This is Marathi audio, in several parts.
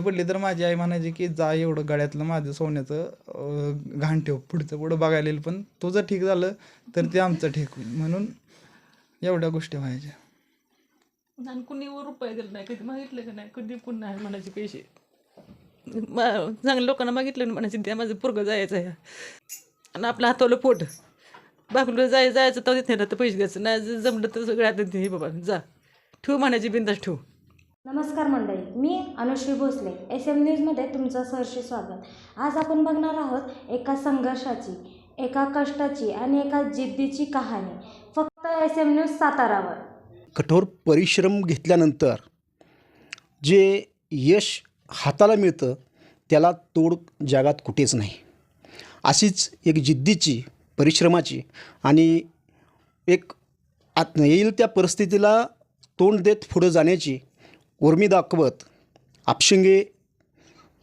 वेळ पडली तर माझी आई म्हणायची की जा एवढं गळ्यातलं माझं सोन्याचं घाण ठेव पुढचं पुढं बघायला येईल पण तुझं ठीक झालं तर ते आमचं ठीक होईल. म्हणून एवढ्या गोष्टी व्हायच्या. आणि कुणी वर रुपये दिला नाही कधी मागितलं का नाही कधी पण नाही म्हणायचे पैसे. मा- चांगल्या लोकांना मागितलं म्हणायचे त्या माझं पोरगं जायचं आहे. आणि आपलं हातावलं पोट. बाकलं जाय जायचं तर तिथे तर पैसे द्यायचं नाही जमलं तर सगळ्यात हे बाबा जा. ठेवू म्हणायची बिंदास ठेवू. नमस्कार मंडळी मी अनुश्री भोसले एस एम न्यूजमध्ये तुमचं सहर्षी स्वागत. आज आपण बघणार आहोत एका संघर्षाची एका कष्टाची आणि एका जिद्दीची कहाणी. फक्त एस एम न्यूज सातारावर. कठोर परिश्रम घेतल्यानंतर जे यश हाताला मिळतं त्याला तोड जगात कुठेच नाही. अशीच एक जिद्दीची परिश्रमाची आणि एक आत येईल त्या परिस्थितीला तोंड देत पुढं जाण्याची उर्मी दाखवत आपशिंगे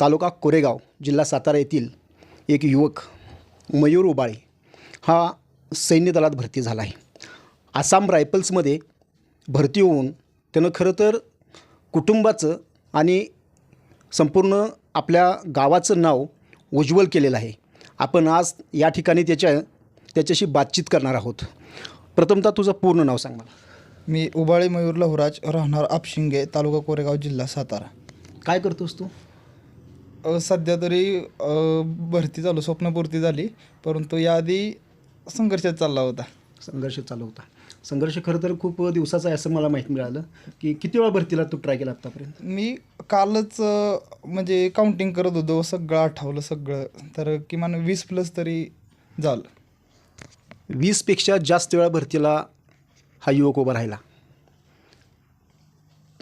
तालुका कोरेगाव जिल्हा सातारा येथील एक युवक मयूर उबाळे हा सैन्य दलात भरती झाला आहे. आसाम रायफल्समध्ये भरती होऊन त्यानं खरं तर कुटुंबाचं आणि संपूर्ण आपल्या गावाचं नाव उज्ज्वल केलेलं आहे. आपण आज या ठिकाणी त्याच्या त्याच्याशी बातचीत करणार आहोत. प्रथमतः तुझं पूर्ण नाव सांग मला. मी उबाळे मयूर लहुराज राहणार आपशिंगे तालुका कोरेगाव जिल्हा सातारा. काय करतोस तू? अ, सध्या तरी अ, भरती चालू स्वप्नपूर्ती झाली परंतु याआधी संघर्षात चालला होता. संघर्ष चालू होता. संघर्ष खरं तर खूप दिवसाचा आहे असं मला माहीत मिळालं की किती वेळा भरतीला तू ट्राय केला आत्तापर्यंत मी कालच अ, म्हणजे काउंटिंग करत होतो सगळं आठवलं सगळं तर किमान वीस प्लस तरी झालं. वीसपेक्षा जास्त वेळा भरतीला हा युवक उभा राहिला.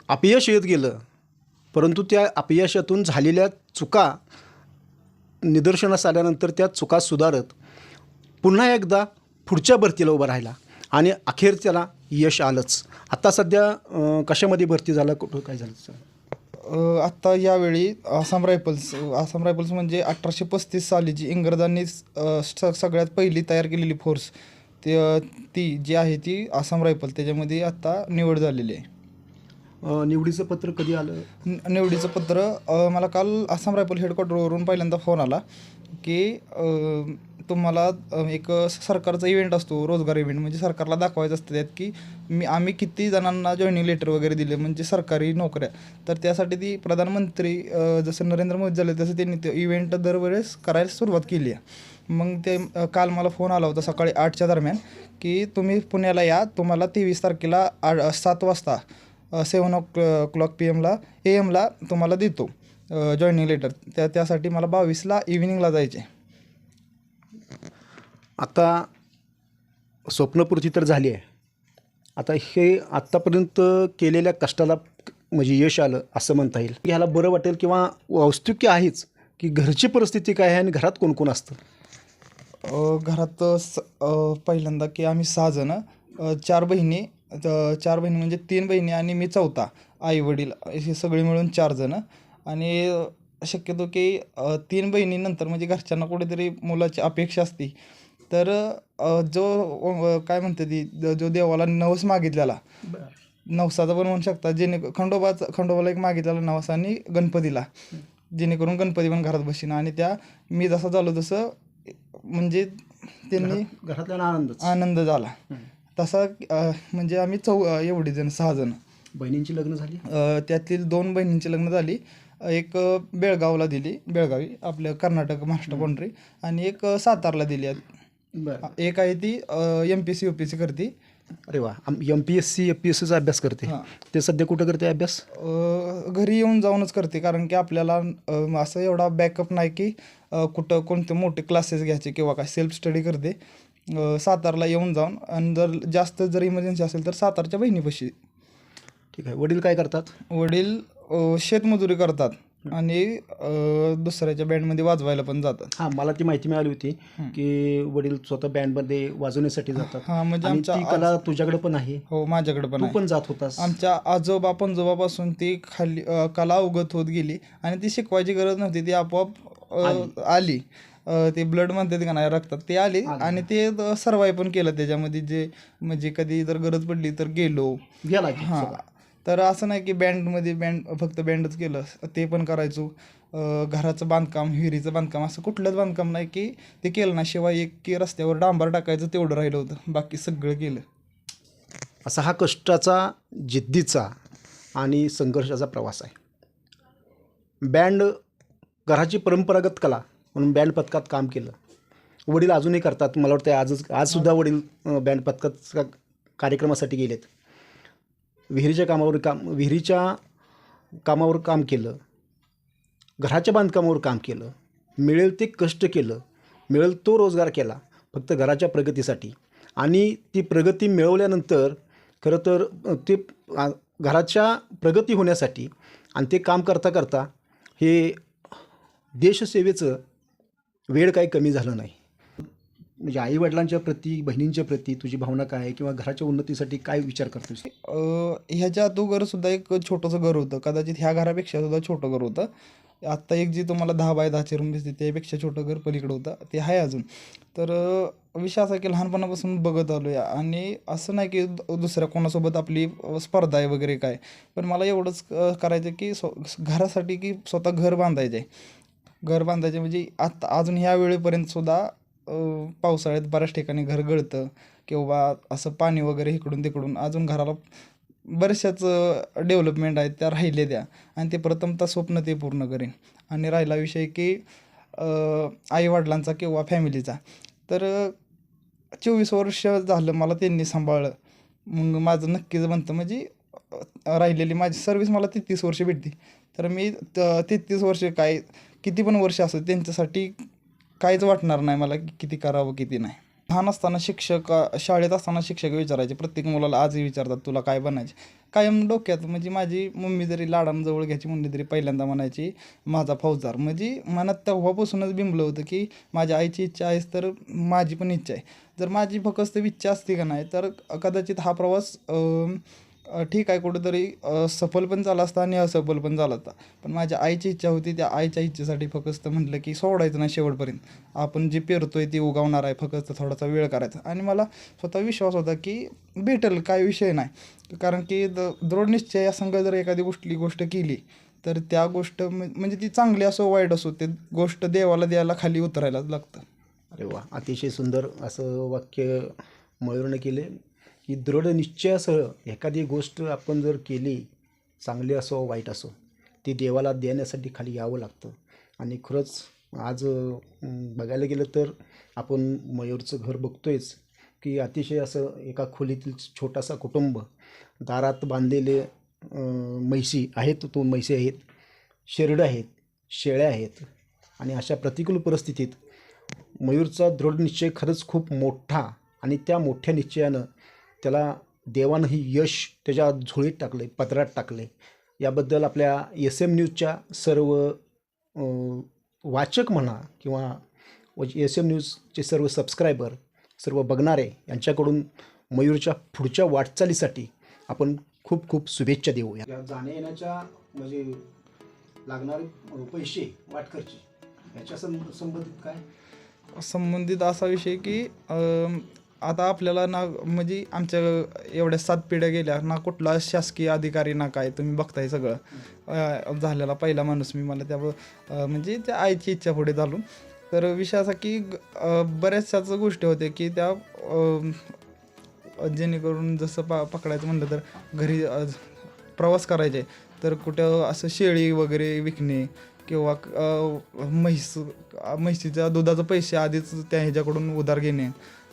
अपयश येत गेलं परंतु त्या अपयशातून झालेल्या चुका निदर्शनास आल्यानंतर त्या चुका सुधारत पुन्हा एकदा पुढच्या भरतीला उभा राहिला आणि अखेर त्याला यश आलंच. आता सध्या कशामध्ये भरती झाला? कुठं काय झालं आत्ता यावेळी आसाम रायफल्स आसाम रायफल्स म्हणजे अठराशे पस्तीस साली जी इंग्रजांनी स- सगळ्यात पहिली तयार केलेली फोर्स ते ती जी आहे ती आसाम रायफल त्याच्यामध्ये आत्ता निवड झालेली आहे. अं, निवडीचं पत्र कधी आलं? न- निवडीचं पत्र अ, मला काल आसाम रायफल हेडक्वार्टरवरून पहिल्यांदा फोन आला की अ, तुम्हाला अ, एक सरकारचा इव्हेंट असतो रोजगार इव्हेंट म्हणजे सरकारला दाखवायचं असतं त्यात की मी आम्ही किती जणांना जॉईनिंग लेटर वगैरे दिले म्हणजे सरकारी नोकऱ्या. तर त्यासाठी ती प्रधानमंत्री अ, जसं नरेंद्र मोदी झाले तसं त्यांनी ते इव्हेंट दरवेळेस करायला सुरुवात केली आहे. मग ते काल मला फोन आला होता सकाळी आठच्या दरम्यान की तुम्ही पुण्याला या तुम्हाला तेवीस तारखेला आठ सात वाजता सेवन ओ क्लॉक पी एमला ए एमला तुम्हाला देतो जॉईनिंग लेटर त्या त्यासाठी मला बावीसला इव्हिनिंगला जायचे आता स्वप्नपूर्ती तर झाली आहे. आता हे आत्तापर्यंत केलेल्या कष्टाला म्हणजे यश आलं असं म्हणता येईल. ह्याला बरं वाटेल किंवा औत्सुक्य आहेच की घरची परिस्थिती काय आहे आणि घरात कोण कोण असतं? घरात स अ, पहिल्यांदा की आम्ही सहा जण अ, चार बहिणी चार बहिणी म्हणजे तीन बहिणी आणि मी चौथा आई वडील हे सगळे मिळून चार जण. आणि शक्यतो की तीन बहिणीनंतर म्हणजे घरच्यांना कुठेतरी मुलाची अपेक्षा असते. तर जो काय म्हणते ती ज- जो देवाला नवस मागितलेला नवसाचा पण म्हणू शकता जेणे खंडोबाचा खंडोबाला एक मागितलेला नवस आणि गणपतीला. जेणेकरून गणपती पण घरात बसीन आणि त्या मी जसं झालो तसं म्हणजे त्यांनी घरातल्या आनंदच. आनंद झाला. तसा अ, म्हणजे आम्ही चौ एवढी जण सहा जण. बहिणींची लग्न झाली? अ, त्यातील दोन बहिणींची लग्न झाली. एक अ, बेळगावला दिली. बेळगावी आपल्या कर्नाटक महाराष्ट्र बाउंड्री आणि एक अ, सातारला दिली. आहे. बरं. एक आहे ती M P C U P C करते. अरे वा. M P S C F P S सीचा अभ्यास करते. हां. ते सध्या कुठं करते अभ्यास? अ, घरी येऊन जाऊनच करते. कारण की आपल्याला अ, असं एवढा बॅकअप नाही की अ, कुठं कोणते मोठे क्लासेस घ्यायचे किंवा काय. सेल्फ स्टडी करते. अ, सातारला येऊन जाऊन. आणि जर जास्त जर इमर्जन्सी असेल तर सातारच्या बहिणीपाशी. ठीक आहे. वडील काय करतात? वडील अ, शेतमजुरी करतात. आणि अ, दुसऱ्याच्या बँडमध्ये वाजवायला पण जातात. हां मला ती माहिती मिळाली होती की वडील स्वतः बँडमध्ये वाजवण्यासाठी जातात. हां म्हणजे आणि आमच्या ती कला तुझ्याकडे पण आहे. हो माझ्याकडे पण तू आहे. पण जात होतास. आमच्या आजोबा पणजोबापासून ती खाली अ, कला उगत होत गेली आणि ती शिकवायची गरज नव्हती. ती आपोआप अ, आली. अ, ते ब्लड म्हणतात का नाही रक्तात ते आली आणि ते सर्वाय पण केलं. त्याच्यामध्ये जे म्हणजे कधी जर गरज पडली तर गेलो. गेला की हां. सगळा. तर असं नाही की बँडमध्ये बँड फक्त बँडच केलं ते पण करायचो. घराचं बांधकाम विहिरीचं बांधकाम असं कुठलंच बांधकाम नाही की ते केलं ना शिवाय एक की रस्त्यावर डांबर टाकायचं तेवढं राहिलं होतं. बाकी सगळं केलं. असा हा कष्टाचा जिद्दीचा आणि संघर्षाचा प्रवास आहे. बँड घराची परंपरागत कला म्हणून बँड पथकात काम केलं. वडील अजूनही करतात. मला वाटतं आजच आजसुद्धा वडील बँड पथकात कार्यक्रमासाठी गेलेत. विहिरीच्या कामावर काम विहिरीच्या कामावर काम केलं. घराच्या बांधकामावर काम केलं. मिळेल ते कष्ट केलं. मिळेल तो रोजगार केला. फक्त घराच्या प्रगतीसाठी. आणि ती प्रगती मिळवल्यानंतर खरं तर ते घराच्या प्रगती होण्यासाठी आणि ते काम करता करता हे देशसेवेचं वेळ काही कमी झालं नाही. म्हणजे आईवडिलांच्या प्रती बहिणींच्या प्रती तुझी भावना काय आहे किंवा घराच्या उन्नतीसाठी काय विचार करतोस ह्याच्या अगोदर सुद्धा एक छोटंसं घर होतं. कदाचित ह्या घरापेक्षा सुद्धा छोटं घर होतं. आत्ता एक जी तुम्हाला दहा बाय दहाचे रूम दिसते त्यापेक्षा छोटं घर पलीकडं होतं. ते आहे अजून. तर विषय असा की लहानपणापासून बघत आलो आहे आणि असं नाही की दुसऱ्या कोणासोबत आपली स्पर्धा आहे वगैरे काय. पण मला एवढंच करायचं की स्व घरासाठी की स्वतः घर बांधायचं आहे घर बांधायचे म्हणजे आत्ता अजून ह्या वेळेपर्यंत सुद्धा पावसाळ्यात बऱ्याच ठिकाणी घर गळतं किंवा असं पाणी वगैरे इकडून तिकडून अजून घराला बऱ्याचशाच डेव्हलपमेंट आहेत त्या राहिल्या द्या आणि ते प्रथमतः स्वप्न ते पूर्ण करेन. आणि राहिला विषय की आईवडिलांचा किंवा फॅमिलीचा तर चोवीस वर्ष झालं मला त्यांनी सांभाळलं. मग माझं नक्कीच म्हणतं म्हणजे राहिलेली माझी सर्विस मला तेहतीस वर्ष भेटते तर मी तेहतीस वर्ष काय किती पण वर्ष असं त्यांच्यासाठी काहीच वाटणार नाही मला की किती करावं किती नाही. लहान असताना शिक्षक शाळेत असताना शिक्षक विचारायचे. प्रत्येक मुलाला आजही विचारतात तुला काय बनायचे कायम डोक्यात म्हणजे माझी मम्मी जरी लाडांजवळ घ्यायची म्हणली तरी पहिल्यांदा म्हणायची माझा फौजदार. म्हणजे मनात तेव्हापासूनच बिंबलं होतं की माझ्या आईची इच्छा आहेस तर माझी पण इच्छा आहे. जर माझी फक्त इच्छा असती का नाही तर कदाचित हा प्रवास ठीक आहे कुठंतरी सफल पण झाला असता आणि असफल पण झाला असता. पण माझ्या आईची इच्छा होती त्या आईच्या इच्छेसाठी फक्त म्हटलं की सोडायचं नाही शेवटपर्यंत. आपण जे पेरतोय ते उगवणार आहे फक्त थोडासा वेळ करायचा. आणि मला स्वतः विश्वास होता की भेटेल काय विषय नाही. कारण की द दृढ निश्चय या संघ जर एखादी गोष्टी गोष्ट केली तर त्या गोष्ट म्हणजे ती चांगली असो वाईट असो ते गोष्ट देवाला द्यायला खाली उतरायलाच लागतं. अरे वा अतिशय सुंदर असं वाक्य मयूरने केले. की दृढ निश्चयासह एखादी गोष्ट आपण जर केली चांगली असो वाईट असो ती देवाला देण्यासाठी खाली यावं लागतं. आणि खरंच आज बघायला गेलं तर आपण मयूरचं घर बघतोयच की अतिशय असं एका खोलीतील छोटासा कुटुंब दारात बांधलेले म्हैशी आहेत तो म्हैशी आहेत शेरडं आहेत शेळ्या आहेत. आणि अशा प्रतिकूल परिस्थितीत मयूरचा दृढ निश्चय खरंच खूप मोठा आणि त्या मोठ्या निश्चयानं त्याला देवानंही यश त्याच्या झोळीत टाकले पदरात टाकले याबद्दल आपल्या एस एम न्यूजच्या सर्व वाचक म्हणा किंवा एस एम न्यूजचे सर्व सबस्क्रायबर सर्व बघणारे यांच्याकडून मयूरच्या पुढच्या वाटचालीसाठी आपण खूप खूप शुभेच्छा देऊ या जाण्या येण्याच्या म्हणजे लागणारे पैसे वाटखर्ची याच्या संबंधित काय? संबंधित असा विषय की आता आपल्याला ना म्हणजे आमच्या एवढ्या सात पिढ्या गेल्या ना कुठला शासकीय अधिकारी ना काय तुम्ही बघताय सगळं. झालेला पहिला माणूस मी मला त्या म्हणजे त्या आईची इच्छा पुढे चालून तर विषय असा की बऱ्याचशाच गोष्टी होत्या की त्या जेणेकरून जसं पा पकडायचं म्हणलं तर घरी प्रवास करायचे. तर कुठं असं शेळी वगैरे विकणे किंवा म्हैस अ, म्हैसीच्या पैसे आधीच त्या ह्याच्याकडून उधार घेणे.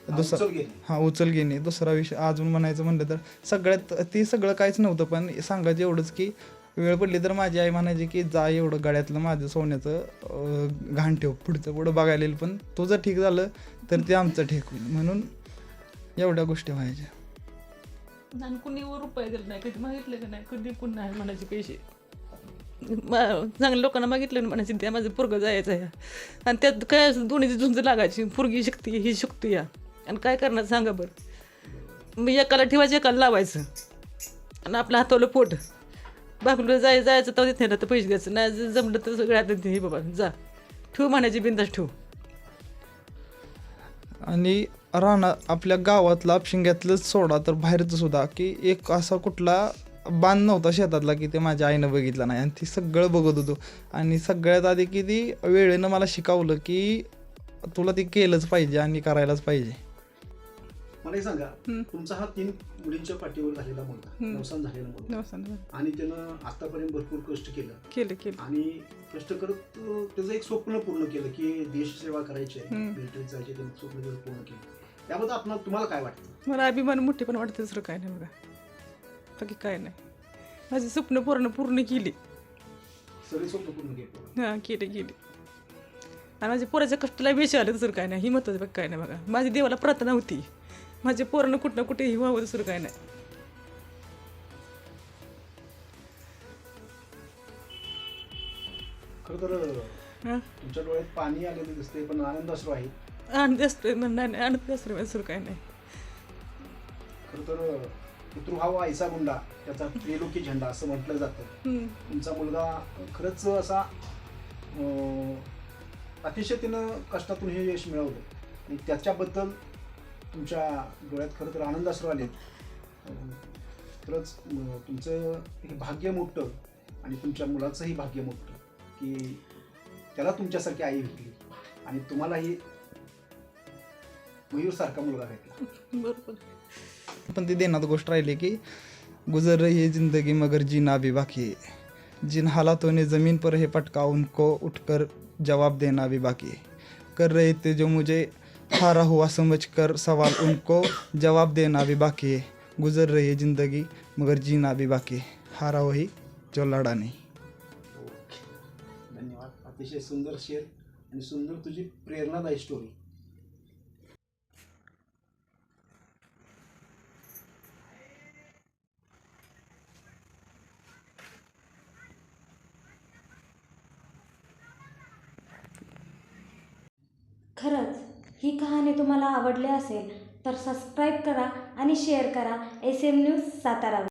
दुसरा हां उचल घेणे. दुसरा विषय अजून म्हणायचं म्हणलं तर सगळ्यात ते सगळं काहीच नव्हतं पण सांगायचं एवढंच की वेळ पडली तर माझी आई म्हणायची की जा एवढं गळ्यातलं माझं सोन्याचं घाण ठेव पुढचं पुढं बघायला येईल पण तो जर ठीक झालं तर ते आमचं ठीक होईल. म्हणून एवढ्या गोष्टी व्हायच्या. आणि कुणी वर रुपये दिला नाही कधी मागितलं का नाही कधी पुन्हा आहे म्हणायचे पैसे. चांगल्या लोकांना मागितलं ना म्हणायचे त्या माझं पोरगं जायचं आहे. आणि त्यात काय असं दोन्हीची झुंज लागायची पोरगी शिकती ही शिकती या. आणि काय करणार सांगा बरं. मी एकाला ठेवायचं एकाला लावायचं. आणि आपलं हातावलं पोट. बाकलं जाय जायचं तर तिथे तर पैसे घ्यायचं. नाही जमलं तर सगळ्यात हे बाबा जा. ठेव म्हणायची बिंदास ठेव. आणि राहणं आपल्या गावातला अपशिंग्यातलंच सोडा तर बाहेरचं सुद्धा. की एक असा कुठला बांध नव्हता शेतातला की ते माझ्या आईनं बघितला नाही. आणि ती सगळं बघत होतो. आणि सगळ्यात आधी की ती वेळेनं मला शिकवलं की तुला ते केलंच पाहिजे आणि करायलाच पाहिजे. मला हे सांगा तुमचा हा तीन मुलींच्या पाठीवर झालेला मुलगा नवसान झालेला मुलगा. आणि त्यानं आतापर्यंत भरपूर कष्ट केलं. केलं केलं. आणि कष्ट करत अं, त्याचं एक स्वप्न पूर्ण केलं की देश सेवा करायची आहे मिलिटरीत जायचे त्यांनी स्वप्न त्याचं पूर्ण केलं. त्याबद्दल आपण तुम्हाला काय वाटतं? मला अभिमान मोठे पण वाटते दुसरं काय नाही बघा. बाकी काय नाही. माझी स्वप्न पूर्ण पूर्ण केली. सगळे स्वप्न पूर्ण केलं. हां केली केली. आणि माझ्या पोराच्या कष्टाला बेशी आलं दुसरं काय नाही. ही महत्वाचं बघ काय नाही बघा. माझी देवाला प्रार्थना होती. माझ्या पोरानं कुठं ना कुठेही व्हावं दुसरं काय नाही. खरं तर हां? तुमच्या डोळ्यात पाणी आलेलं दिसतंय पण आनंद असलो आहे. आनंद असतोय म्हणणार नाही आनंद असतो दुसरं काय नाही. खरं तर पितृ हा आयसा गुंडा त्याचा त्रिलोकी झेंडा असं म्हटलं जातं. हम्म. तुमचा मुलगा खरंच असा अं, अतिशय तिनं कष्टातून हे यश मिळवलं. आणि त्याच्याबद्दल तुमच्या डोळ्यात खरं तर आनंद असू आले खरंच तुमचं हे भाग्य मोठं आणि तुमच्या मुलाचंही भाग्य मोठं की त्याला तुमच्यासारखी आई भेटली आणि तुम्हालाही मयूरसारखा मुलगा भेटला. बरोबर. पण ती देण्यात गोष्ट राहिली की गुजर रही है जिंदगी मगर जीना भी बाकी है. जिन हालातों ने ज़मीन पर है पटका उनको उठकर जवाब देना भी बाकी है. कर रहे थे जो मुझे हारा हुआ समझ कर सवाल उनको जवाब देना भी बाकी है। गुजर रही है ज़िंदगी मगर जीना भी बाकी है। हारा वही जो लड़ा नहीं। धन्यवाद। अतिशय सुंदर शेर आणि सुंदर तुझी प्रेरणादायी स्टोरी खरंच ही कहाणी तुम्हाला आवडली असेल तर सबस्क्राईब करा आणि शेअर करा. S M news Satara.